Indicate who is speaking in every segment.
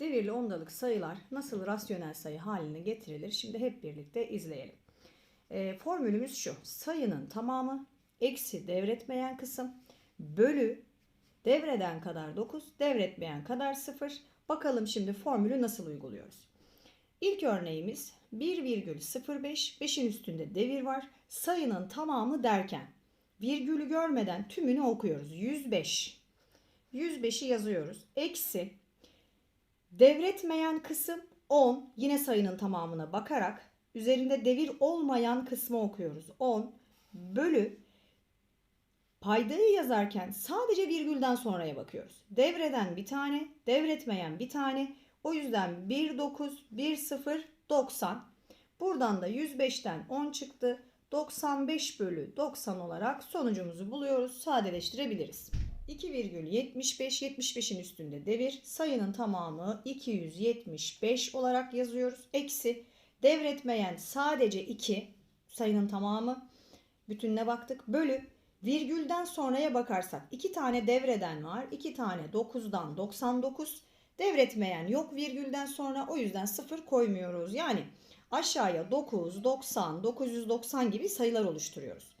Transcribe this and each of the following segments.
Speaker 1: Devirli ondalık sayılar nasıl rasyonel sayı haline getirilir? Şimdi hep birlikte izleyelim. Ee, formülümüz şu. Sayının tamamı eksi devretmeyen kısım bölü devreden kadar 9, devretmeyen kadar 0. Bakalım şimdi formülü nasıl uyguluyoruz? İlk örneğimiz 1,05, 5'in üstünde devir var. Sayının tamamı derken virgülü görmeden tümünü okuyoruz. 105. 105'i yazıyoruz. Eksi devretmeyen kısım 10. Yine sayının tamamına bakarak üzerinde devir olmayan kısmı okuyoruz. 10 bölü paydayı yazarken sadece virgülden sonraya bakıyoruz. Devreden bir tane, devretmeyen bir tane. O yüzden 1 9 1 0 90. Buradan da 105'ten 10 çıktı. 95 bölü 90 olarak sonucumuzu buluyoruz. Sadeleştirebiliriz. 2,75 75'in üstünde devir. Sayının tamamı 275 olarak yazıyoruz. Eksi devretmeyen sadece 2 sayının tamamı bütününe baktık. Bölü virgülden sonraya bakarsak 2 tane devreden var. 2 tane 9'dan 99. Devretmeyen yok virgülden sonra o yüzden 0 koymuyoruz. Yani aşağıya 9, 90, 990 gibi sayılar oluşturuyoruz.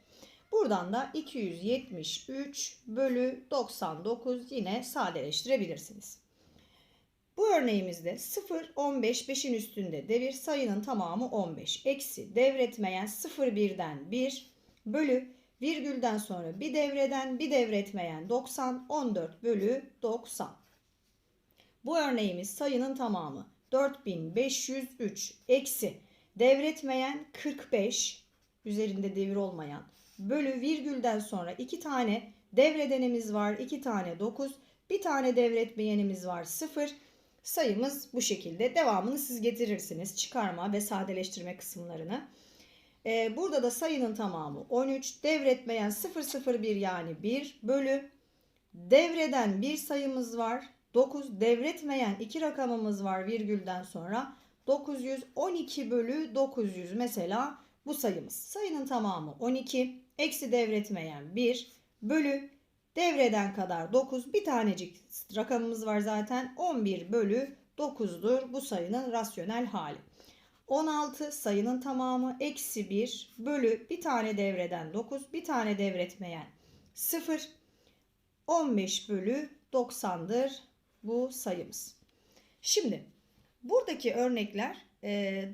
Speaker 1: Buradan da 273 bölü 99 yine sadeleştirebilirsiniz. Bu örneğimizde 0, 15, 5'in üstünde devir sayının tamamı 15. Eksi devretmeyen 0, 1'den 1 bölü virgülden sonra bir devreden bir devretmeyen 90, 14 bölü 90. Bu örneğimiz sayının tamamı 4503 eksi devretmeyen 45 üzerinde devir olmayan bölü virgülden sonra iki tane devredenimiz var. iki tane 9 bir tane devretmeyenimiz var 0 sayımız bu şekilde. Devamını siz getirirsiniz çıkarma ve sadeleştirme kısımlarını. Ee, burada da sayının tamamı 13 devretmeyen 001 yani 1 bölü devreden bir sayımız var 9 devretmeyen iki rakamımız var virgülden sonra 912 bölü 900 mesela bu sayımız. Sayının tamamı 12 eksi devretmeyen 1 bölü devreden kadar 9 bir tanecik rakamımız var zaten 11 bölü 9'dur bu sayının rasyonel hali. 16 sayının tamamı eksi 1 bölü bir tane devreden 9 bir tane devretmeyen 0 15 bölü 90'dır bu sayımız. Şimdi buradaki örnekler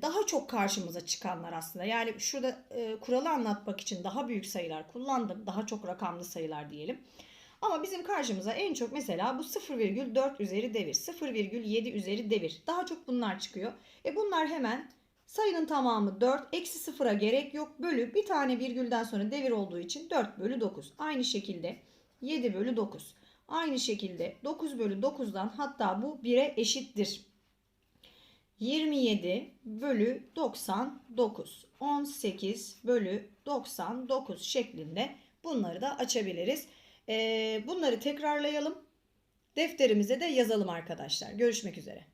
Speaker 1: daha çok karşımıza çıkanlar aslında. Yani şurada e, kuralı anlatmak için daha büyük sayılar kullandım. Daha çok rakamlı sayılar diyelim. Ama bizim karşımıza en çok mesela bu 0,4 üzeri devir, 0,7 üzeri devir. Daha çok bunlar çıkıyor. E bunlar hemen sayının tamamı 4, eksi 0'a gerek yok. Bölü bir tane virgülden sonra devir olduğu için 4 bölü 9. Aynı şekilde 7 bölü 9. Aynı şekilde 9 bölü 9'dan hatta bu 1'e eşittir. 27 bölü 99. 18 bölü 99 şeklinde bunları da açabiliriz. Ee, bunları tekrarlayalım. Defterimize de yazalım arkadaşlar. Görüşmek üzere.